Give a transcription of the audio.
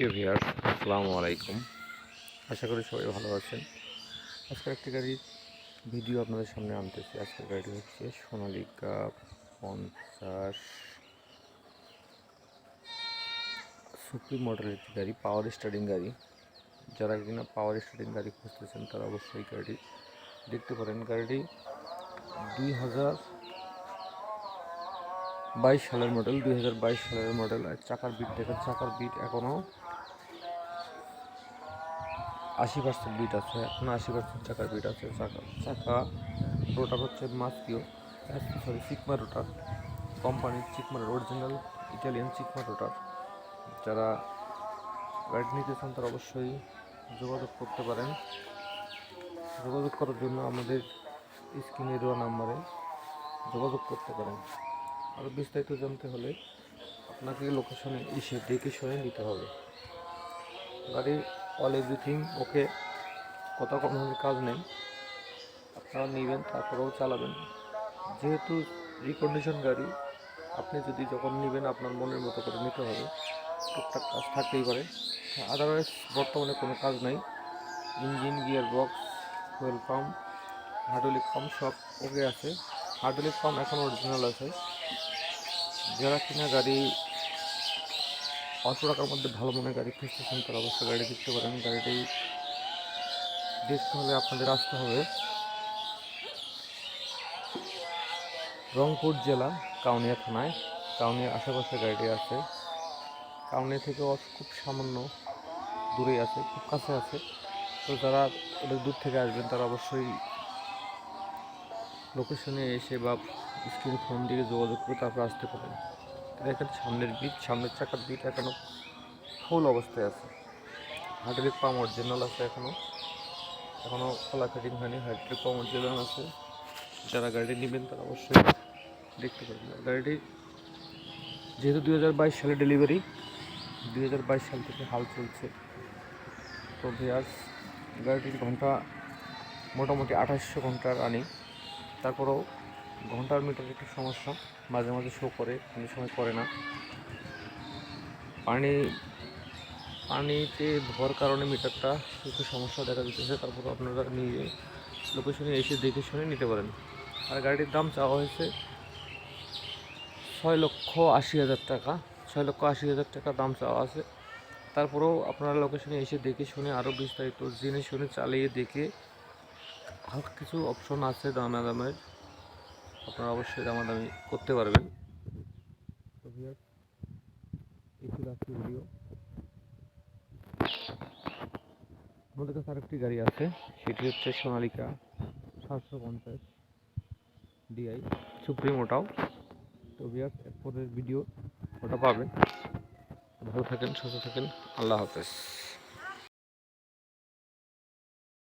প্রিয় ভিউয়ার্স, আসসালামু আলাইকুম। আশা করি সবাই ভালো আছেন। আজকের একটি গাড়ির ভিডিও আপনাদের সামনে আনতেছি। আজকের গাড়িটি হচ্ছে সোনালিকা পঞ্চাশ সুপ্রিম মডেলের একটি গাড়ি, পাওয়ার স্টার্টিং গাড়ি। যারা কিনা পাওয়ার স্টার্টিং গাড়ি খুঁজতেছেন, তারা অবশ্যই গাড়ি দেখতে পারেন। গাড়িটি দুই হাজার বাইশ সালের মডেল, দুই হাজার বাইশ সালের মডেল। চাকার বিট দেখেন চাকার বিট এখনও আশি পার্সেন্ট বিট আছে এখনও আশি পার্সেন্ট চাকার বিট আছে, চাকা চাকা রোটার হচ্ছে মাস্কিও সরি চিকমা রোটার কোম্পানির চিকমার অরিজিনাল ইটালিয়ান চিকমা রোটার যারা গাড়ি নিতে চান তারা অবশ্যই যোগাযোগ করতে পারেন। যোগাযোগ করার জন্য আমাদের স্ক্রিনে দেওয়া নাম্বারে যোগাযোগ করতে পারেন। আরও বিস্তারিত জানতে হলে আপনাকে লোকেশনে এসে দেখে শুনে নিতে হবে। গাড়ির অল এভরিথিং ওকে কত ধরনের কাজ নেই। আপনারা নেবেন, তারপরেও চালাবেন। যেহেতু রিকন্ডিশন গাড়ি, আপনি যদি যখন নেবেন, আপনার মনের মতো করে নিতে হবে। টুকটাক কাজ থাকতেই পারে। আদারওয়াইজ বর্তমানে কোনো কাজ নাই। Engine gear box fuel pump hydraulic pump সব ওকে আছে। হাইড্রোলিক পাম্প এখন অরিজিনাল আছে। যারা কিনা গাড়ি অল্প টাকার মধ্যে ভালো মনে গাড়ি খুঁজতেছেন তারা অবশ্যই গাড়ি দেখতে পারেন। গাড়িটি দেখতে হলে আপনাদের আসতে হবে। রংপুর জেলা, কাউনিয়া থানায়। কাউনিয়ার আশেপাশে গাড়িটি আছে। কাউনিয়া থেকে খুব সামান্য দূরে আছে, খুব কাছে আছে। তো যারা অনেক দূর থেকে আসবেন, তারা অবশ্যই লোকেশনে এসে বা স্ক্রিন ফোন দিয়ে যোগাযোগ করে তারপর আসতে পারেন। দেখেন সামনের বিট, সামনের চাকার বিট এখনও ফুল অবস্থায় আছে। হাইড্রোলিক পাম্প অরিজিনাল আছে এখনও এখনও খোলা ফিটিং হয়নি হাইড্রোলিক পাম্প অরিজিনাল আছে। যারা গাড়ি নেবেন তারা অবশ্যই দেখতে পারেন। গাড়িটি যেহেতু দুই হাজার বাইশ সালে ডেলিভারি দুই হাজার বাইশ সাল থেকে হাল চলছে। তো ভিয়ার্স গাড়িটির ঘণ্টা মোটামুটি আঠাশশো ঘণ্টা রানিং তারপরেও ঘণ্টার মিটার একটু সমস্যা, মাঝে মাঝে শো করে কোনো সময় করে না। পানি, পানিতে ধোয়ার কারণে মিটারটা একটু সমস্যা দেখা দিতেছে, তারপর আপনারা নিয়ে লোকেশনে এসে দেখে শুনে নিতে পারেন। আর গাড়ির দাম চাওয়া হয়েছে ছয় লক্ষ আশি হাজার টাকা, ছয় লক্ষ আশি হাজার টাকা দাম চাওয়া আছে। তারপরেও আপনারা লোকেশনে এসে দেখে শুনে আরও বিস্তারিত জেনে শুনে চালিয়ে দেখে হালকা কিছু অপশন আছে দামা দামের আপনারা অবশ্যই দামাদামি করতে পারবেন। ভিডিও আমাদের কাছে আরেকটি গাড়ি আছে সেটি হচ্ছে সোনালিকা সাতশো পঞ্চাশ ডিআই সুপ্রিম ওটাও তো বিয়ার এরপরের ভিডিও ওটা পাবেন। ভালো থাকেন সুস্থ থাকেন। আল্লাহ হাফেজ।